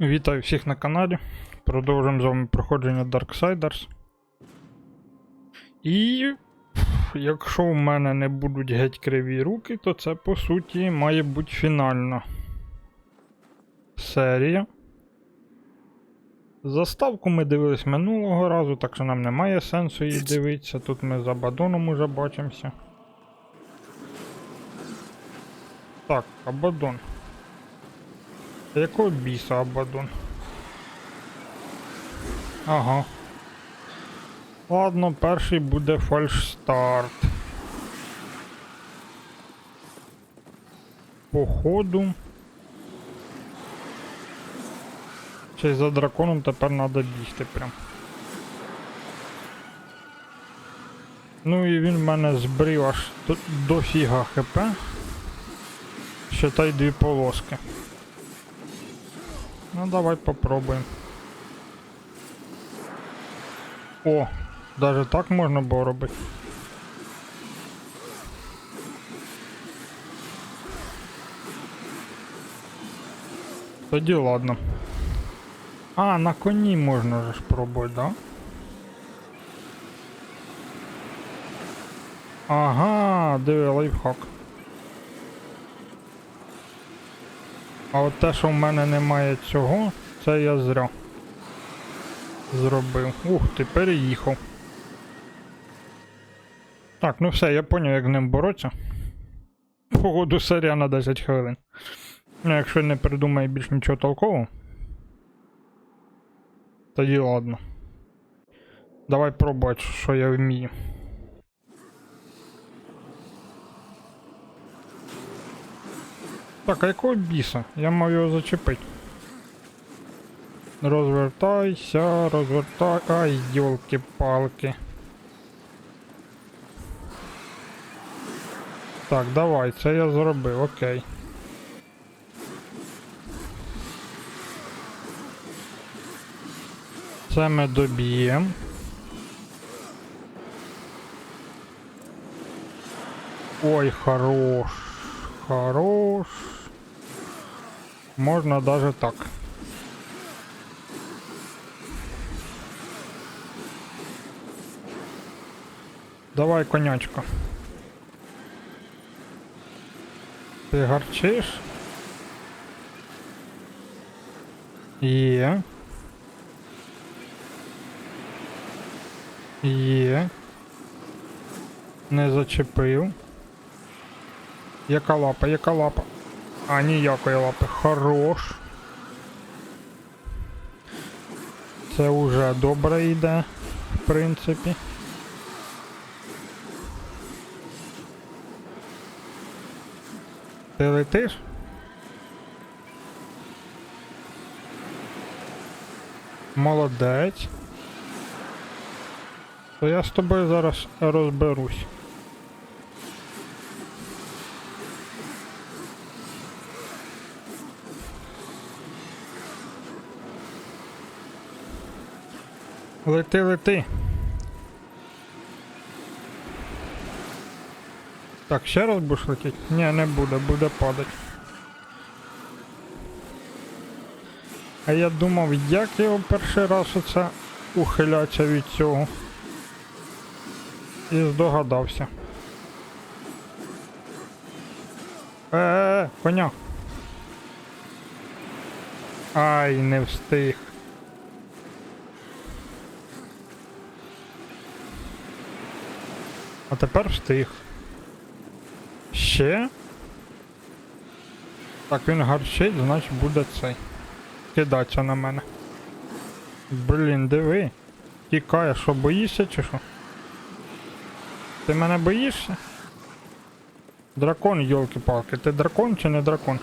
Вітаю всіх на каналі. Продовжуємо з вами проходження Darksiders. І якщо в мене не будуть геть криві руки, то це по суті має бути фінальна серія. Заставку ми дивились минулого разу, так що нам немає сенсу її дивитися. Тут ми з Абадоном уже бачимося. Так, Абадон. Якого біса Абадон? Ага. Ладно, перший буде фальшстарт. Походу. Чи за драконом тепер треба бігти прям. Ну і він в мене збрив аж до, дофіга хп. Считай дві полоски. Ну давай попробуем. О, даже так можна було робити. Тоді ладно. А, на коні можна же пробувати, да? Ага, диви лайфхак. А от те, що в мене немає цього, це я зря зробив. Ух ти, переїхав. Так, ну все, я поняв, як з ним боротися. Погоду серія на 10 хвилин. Ну, якщо не придумає більш нічого толкового. Тоді ладно. Давай пробувати, що я вмію. Так, а якого біса? Я мав його зачепити. Розвертайся, розвертай. Ай, йолки-палки. Так, давай, це я зробив, окей. Це ми доб'ємо. Ой, хорош. Хорош. Можно даже так. Давай, конячка. Ти гарчиш? Є. Є. Не зачепив. Яка лапа, яка лапа? А, ніякої лапи. Хорош. Це вже добре йде, в принципі. Ти летиш? Молодець. То я з тобою зараз розберусь. Лети, лети. Так, ще раз будеш летіти? Ні, не буде, буде падати. А я думав, як його перший раз оце ухилятися від цього. І здогадався. Е-е-е, коня. Ай, не встиг. А тепер встиг. Ще? Так, він гарчить, значить буде цей. Кидатися на мене. Блін, диви. Тікає, що боїшся чи що? Ти мене боїшся? Дракон, йолки-палки. Ти дракон чи не дракон?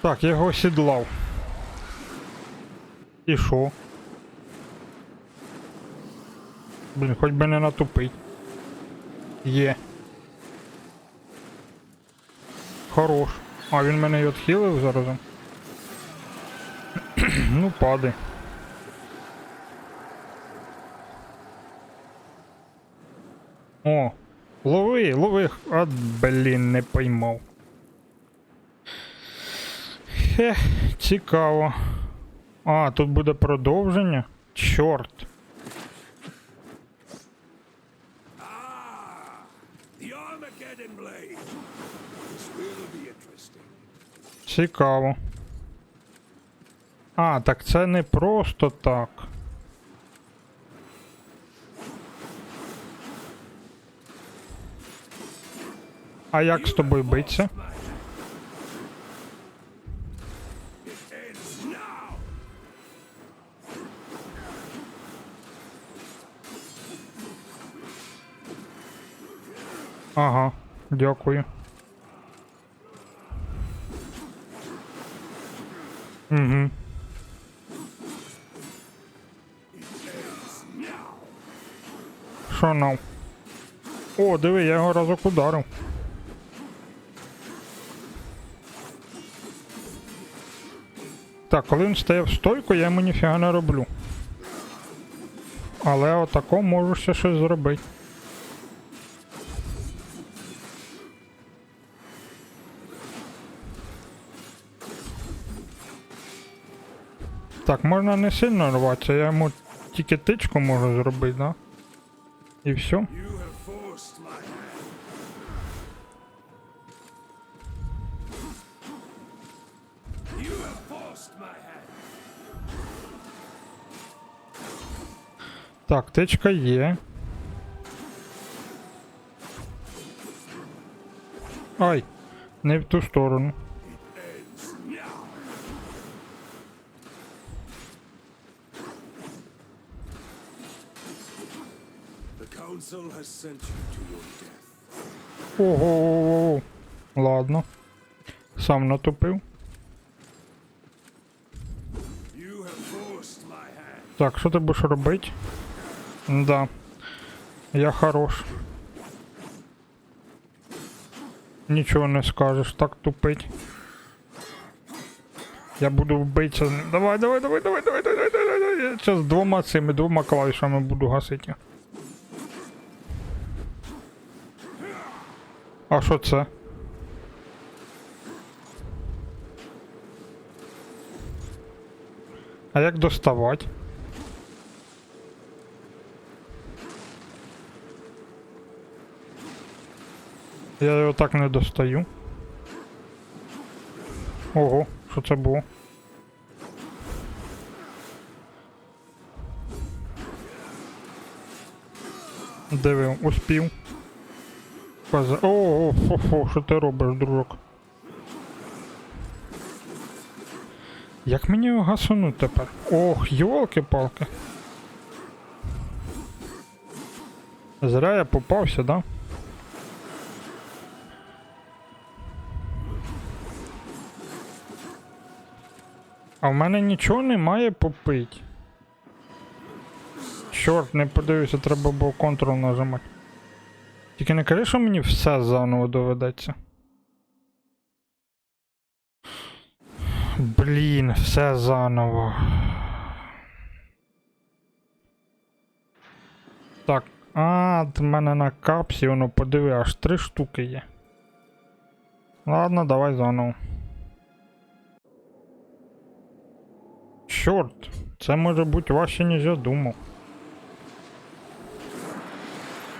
Так, я його осідлав. І що? Блін, хоч би не натупить. Є. Хорош. А він мене й відхилив зараз. ну, падай. О, лови, лови. А, блін, не поймав. Хех, Цікаво. А, тут буде продовження? Чорт. Цікаво. А, так це не просто так. А як з тобою биться? Ага, дякую. Угу. Що нам? О, диви, я його разок ударив. Так, коли він стає в стойку, я йому ніфіга не роблю. Але отако можу ще щось зробити. Так, можна не сильно рватися, я йому тільки тичку можу зробити, да? І все. Так, тичка є. Ай, не в ту сторону. Ого. Ладно. Сам hand. Так, що ти будеш робити? Да. Я хорош. Нічого не скажеш, так тупить. Я буду вбитися. Давай, давай, давай, давай, давай, давай, давай, давай. Я зараз двома цими двома клавішами буду гасити. А що це? А як доставати? Я його так не достаю. Ого, що це було? Диви, успів. Каза. О, о, фу, фу, що ти робиш, дружок? Як мені його гасануть тепер? Ох, йолки-палки. Зря я попався, да? А в мене нічого немає попить. Чорт, не подивився, треба було контрол нажимати. Тільки не кажи, що мені все заново доведеться. Блін, все заново. Так, а, в мене на капсі, воно подиви, аж три штуки є. Ладно, давай заново. Чорт, це може бути важче, ніж я думав.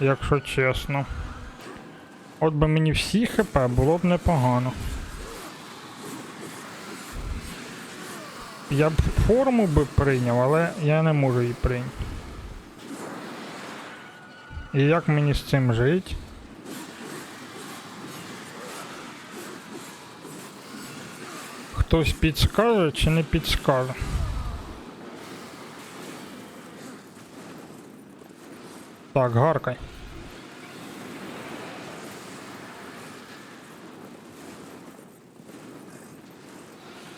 Якщо чесно. От би мені всі хп було б непогано. Я б форму би прийняв, але я не можу її прийняти. І як мені з цим жити? Хтось підскаже чи не підскаже? Так, гаркай.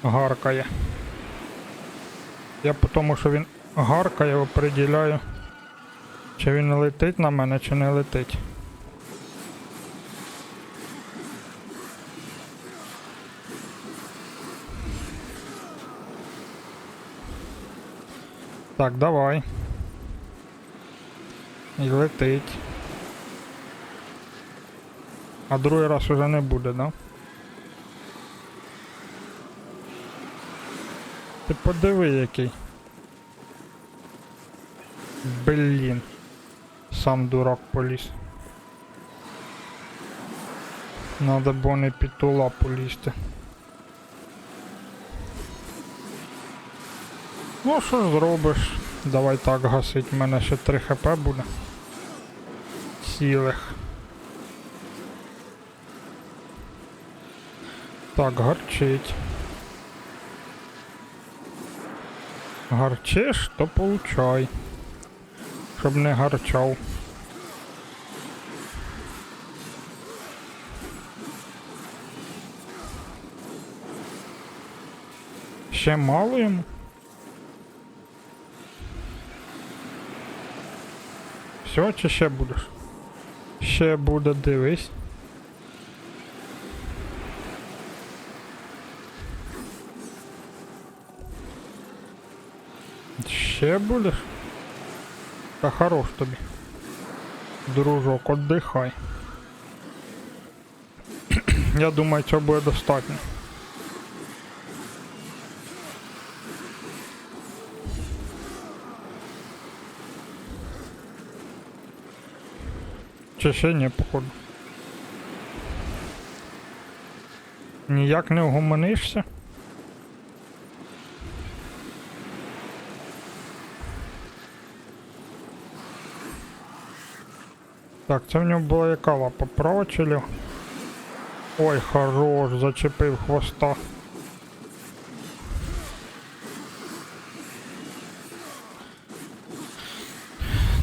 Гаркає. Я по тому, що він гаркає, оприділяю, чи він летить на мене, чи не летить. Так, давай. І летить. А другий раз уже не буде, да? Ти подиви який. Блін. Сам дурак поліз. Надо було не під ту. Ну що ж зробиш? Давай так гасить, в мене ще 3 хп буде. Цілих. Так, гарчить. Гарчиш, то получай. Щоб не гарчав. Ще мало йому? Все, чи ще будеш? Ще буде, дивись. Ще будеш? Та хорош тобі. Дружок, отдихай. Я думаю, цього буде достатньо. Чи ще ні, походу. Ніяк не угомонишся? Так, це в нього була яка лапа? Права чи ліва? Ой, хорош, зачепив хвоста.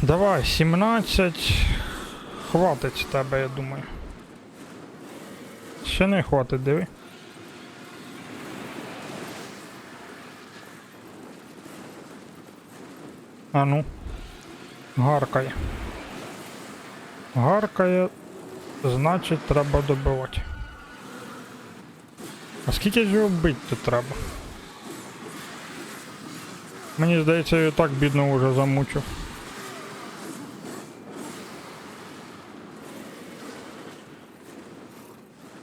Давай, 17. Хватить з тебе, я думаю. Ще не хватить, диви. А ну. Гаркає. Гаркає, значить треба добивати. А скільки ж його бити треба? Мені здається, я так бідно вже замучив.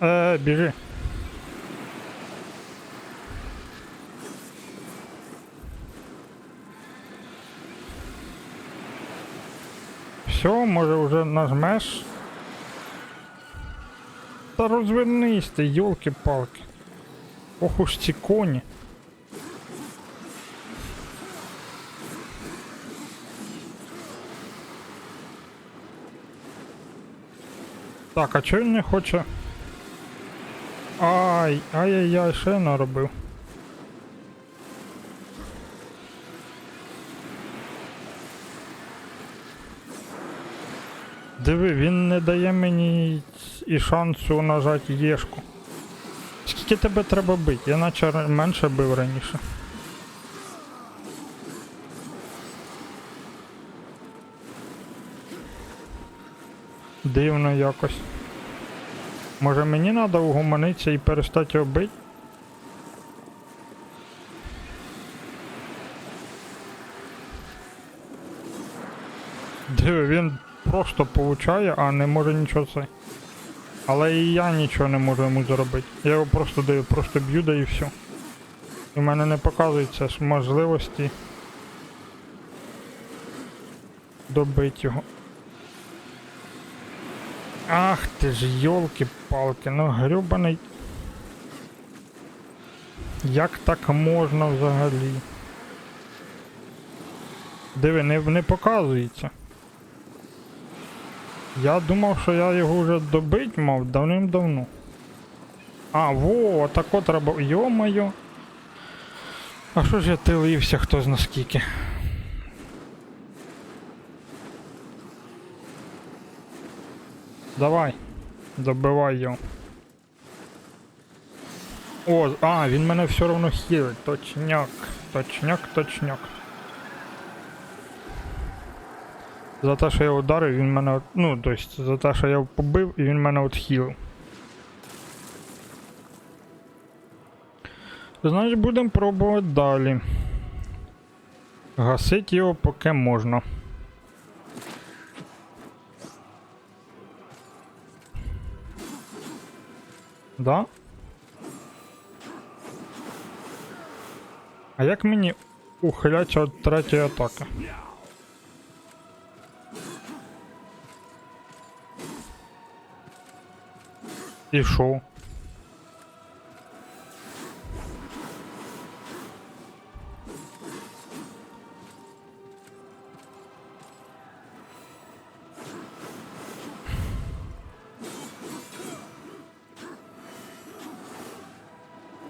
Е, біжи. Все, може вже нажмеш. Та розвернись ти, йолки-палки. Ох уж ці коні. Так, а чого він не хоче? Ай, ай-яй-яй, я наробив? Диви, він не дає мені і шансу нажати єшку. Скільки тебе треба бити? Я наче менше бив раніше. Дивно якось. Може мені треба угомонитися і перестати його бити? Диви, він просто получає, а не може нічого це. Але і я нічого не можу йому зробити. Я його просто даю, просто б'ю да і все. І в мене не показується можливості добити його. Ах ти ж йолки-палки, ну грюбаний. Як так можна взагалі? Диви, не, не показується. Я думав, що я його вже добить мав давним-давно. А, во, тако треба. Йо-моє. А що ж я тилився, хто зна скільки? Давай, добивай його. О, а, він мене все одно хілить. Точняк, точняк, точняк. За те, що я ударив, він мене. от- Ну, тобто, за те, що я побив, і він мене отхилив. Значить, будемо пробувати далі. Гасить його поки можна. Да? А як мені ухилятися від третьої атаки? І що?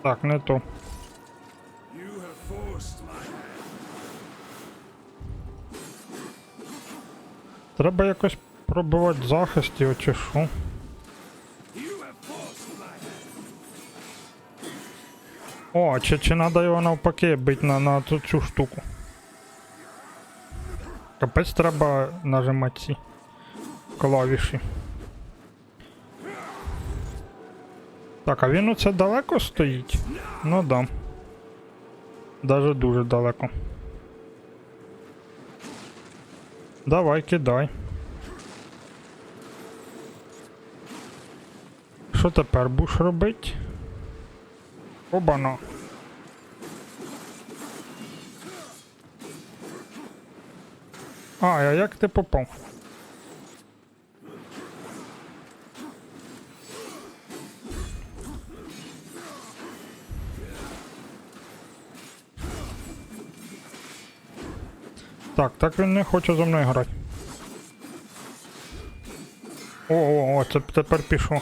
Так, не то. Треба якось пробивати захист його чи що. О, чи, чи надо його навпаки бити на, на ту, цю штуку. Капець треба нажимати ці клавіші. Так, а він оце далеко стоїть? Ну да. Даже дуже далеко. Давай, кидай. Що тепер будеш робити? Обана. А, а як ти попав? Так, так він не хоче зі мною грати. О, о, о, це тепер пішло.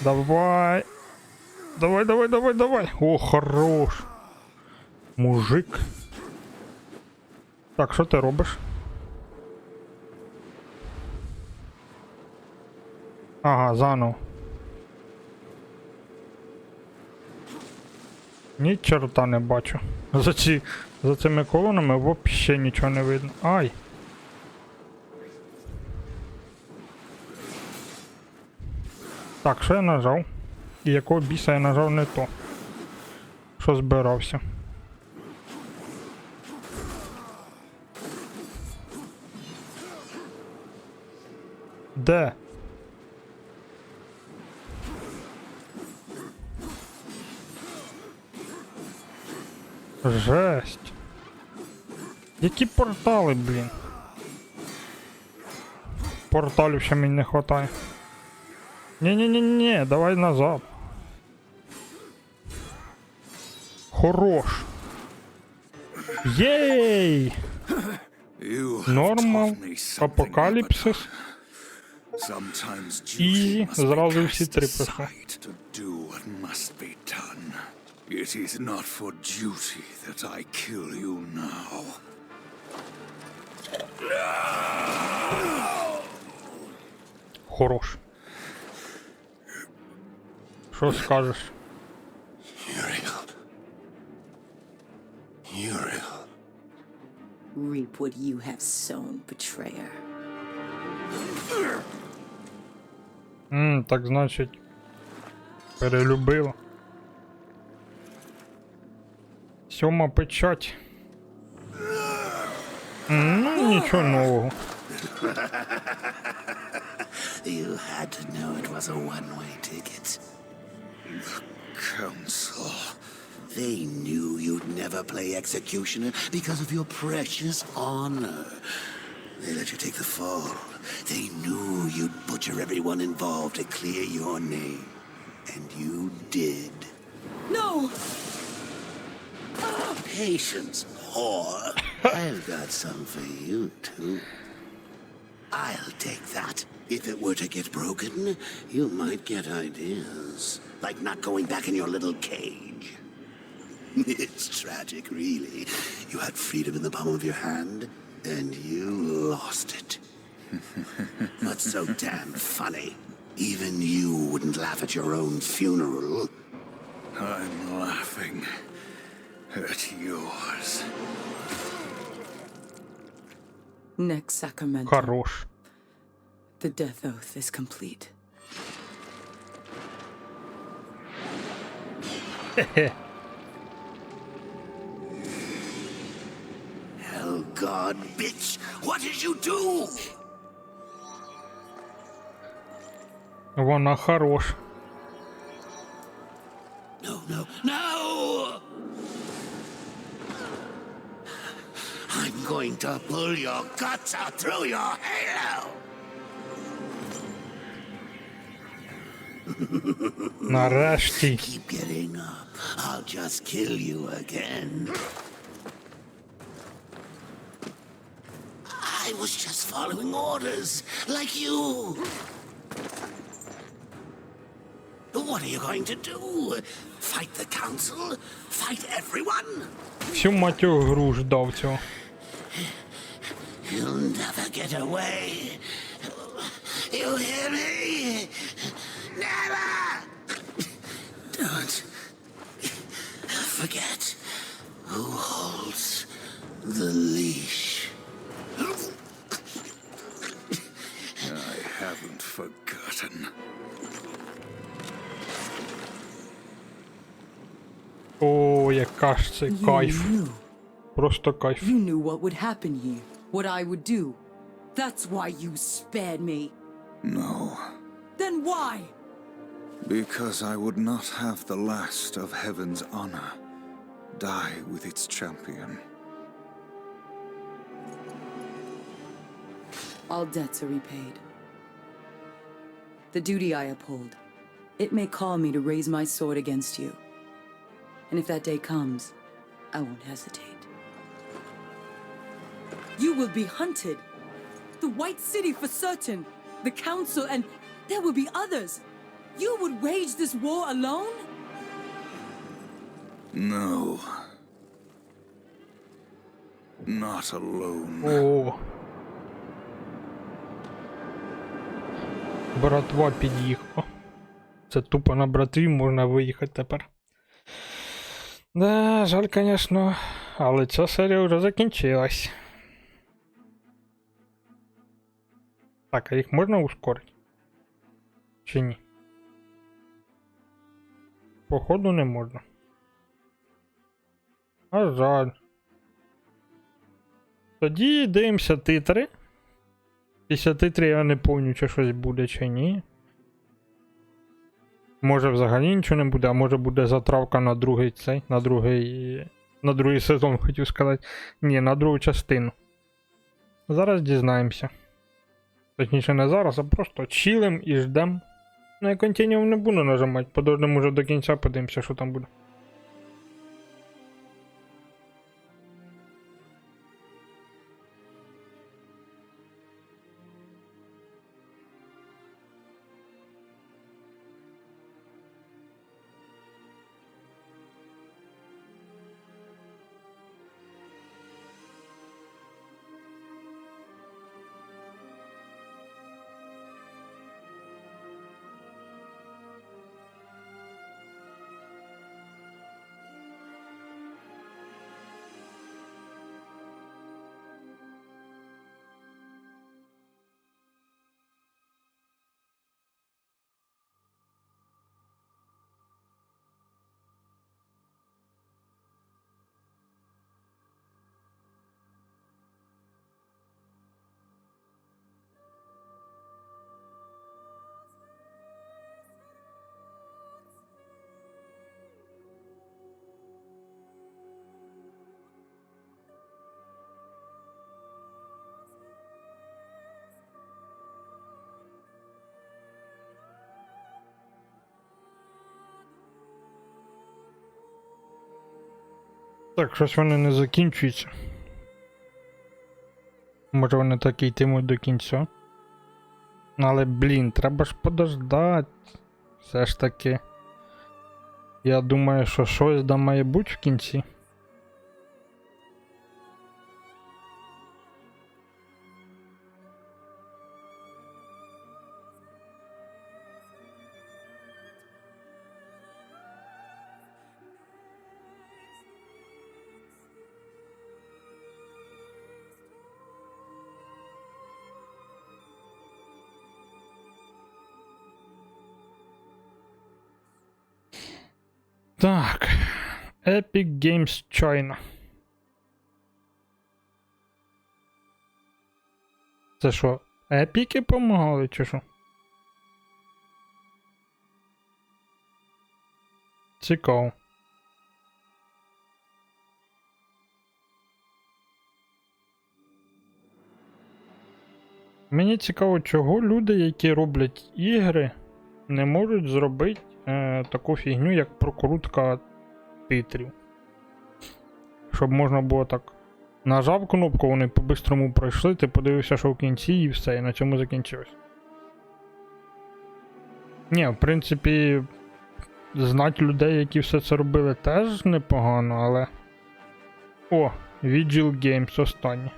Давай. Давай, давай, давай, давай. О, хорош. Мужик. Так, що ти робиш? Ага, заново. Ні черта не бачу. За ці. За цими колонами взагалі нічого не видно. Ай. Так, що я нажав? І якого біса я нажав не то. Що збирався. Де? Жесть. Які портали, блін? Порталів ще мені не хватає. Ні-ні-ні-ні, давай назад. Хорош. Єй! You have Нормал, taught me something, апокаліпсис. Sometimes Easy, duty must be зразу всі cast три пройшли. aside to do what must be done. It is not for duty that I kill you now. Хорош. Що скажеш? Uriel. Reap what you have sown, betrayer. Ммм, так значить. Перелюбила. Сьома печать. М, Ну, нічого нового. You had to know it was a one-way ticket. Council. They knew you'd never play executioner because of your precious honor. They let you take the fall. They knew you'd butcher everyone involved to clear your name. And you did. No! Patience, whore. I've got some for you, too. I'll take that. If it were to get broken, you might get ideas. Like not going back in your little cage. It's tragic, really. You had freedom in the palm of your hand, and you lost it. but so damn funny. Even you wouldn't laugh at your own funeral. I'm laughing at yours. Next Sacramento. Хорош. The death oath is complete. God, bitch! What did you do? Вона хорош. No, no, no! going to pull your guts out through your halo. Нарешті. Keep getting up. I'll just kill you again. was just following orders, like you. What are you going to do? Fight the council? Fight everyone? Всю матю гру ждав цього. You'll never get away. You hear me? Never! Don't forget who holds the leash. haven't forgotten. О, яка ж це You кайф. knew. Просто кайф. You knew what would happen here, what I would do. That's why you spared me. No, Then why? because I would not have the last of heaven's honor die with its champion. All debts are repaid. The duty I uphold, it may call me to raise my sword against you. And if that day comes, I won't hesitate. You will be hunted. The White City for certain. The Council, and there will be others. You would wage this war alone? No. Not alone. О. Братва під'їхала. Це тупо на братві можна виїхати тепер. Да, жаль, звісно, але ця серія вже закінчилась. Так, а їх можна ускорити? Чи ні? Походу не можна. А жаль. Тоді дивимося титри. Після титрів я не пам'ятаю, чи щось буде, чи ні. Може взагалі нічого не буде, а може буде затравка на другий цей, на другий. На другий сезон, хотів сказати. Ні, на другу частину. Зараз дізнаємося. Точніше, не зараз, а просто чилим і ждем. Ну, я континуум не буду нажимати, подождемо вже до кінця, подивимося, що там буде. Так, щось вони не закінчуються. Може вони так і йтимуть до кінця. Ну, Але, блін, треба ж подождати. Все ж таки. Я думаю, що щось да має бути в кінці. Так. Epic Games China. Це що, епіки помагали, чи що? Цікаво. Мені цікаво, чого люди, які роблять ігри, не можуть зробити е, таку фігню, як прокрутка титрів. Щоб можна було так. Нажав кнопку, вони по-бистрому пройшли, ти подивився, що в кінці, і все, і на цьому закінчилось. Ні, в принципі, знати людей, які все це робили, теж непогано, але. О, Vigil Games останнє.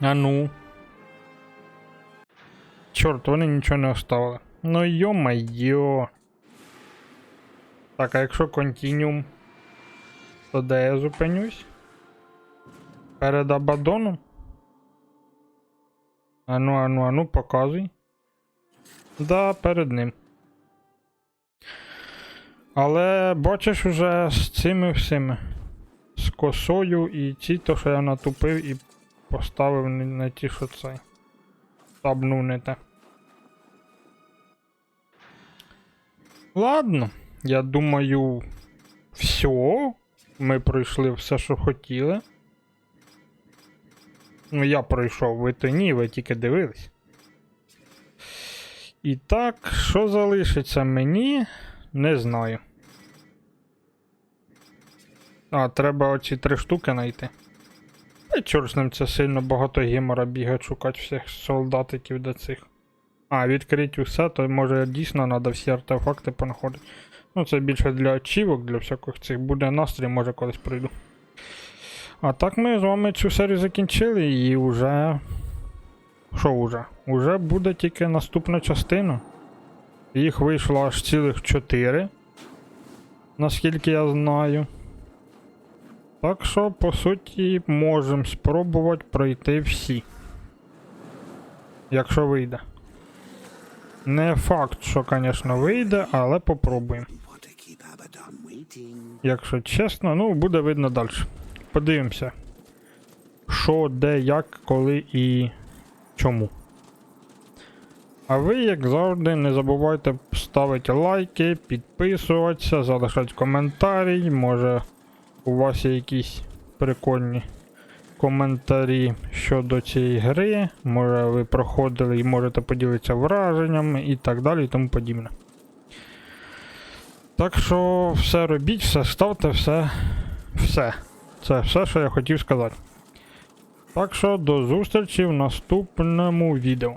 А ну. Чорт, вони нічого не оставили. Ну йо-майо. Так, а якщо континюм, то де я зупинюсь? Перед Абадоном? Ану, ану, ану, показуй. Да, перед ним. Але бачиш уже з цими всіми. З косою і ці, то, що я натупив і поставив не ті, що цей. Табнув не те. Ладно, я думаю, все. Ми пройшли все, що хотіли. Ну, я пройшов, ви то ні, ви тільки дивились. І так, що залишиться мені, не знаю. А, треба оці три штуки знайти. Та чорт це сильно багато гемора бігать шукати всіх солдатиків до цих. А, відкрити усе, то може дійсно треба всі артефакти понаходити. Ну, це більше для очівок, для всяких цих буде настрій, може колись прийду. А так ми з вами цю серію закінчили і вже. Що вже? Уже буде тільки наступна частина. Їх вийшло аж цілих 4. Наскільки я знаю. Так що, по суті, можемо спробувати пройти всі. Якщо вийде. Не факт, що, звісно, вийде, але попробуємо. Якщо чесно, ну буде видно далі. Подивимося. Що, де, як, коли і чому. А ви, як завжди, не забувайте ставити лайки, підписуватися, залишати коментарі. Може у вас є якісь прикольні коментарі щодо цієї гри. Може ви проходили і можете поділитися враженнями і так далі і тому подібне. Так що все робіть, все ставте, все. Все. Це все, що я хотів сказати. Так що до зустрічі в наступному відео.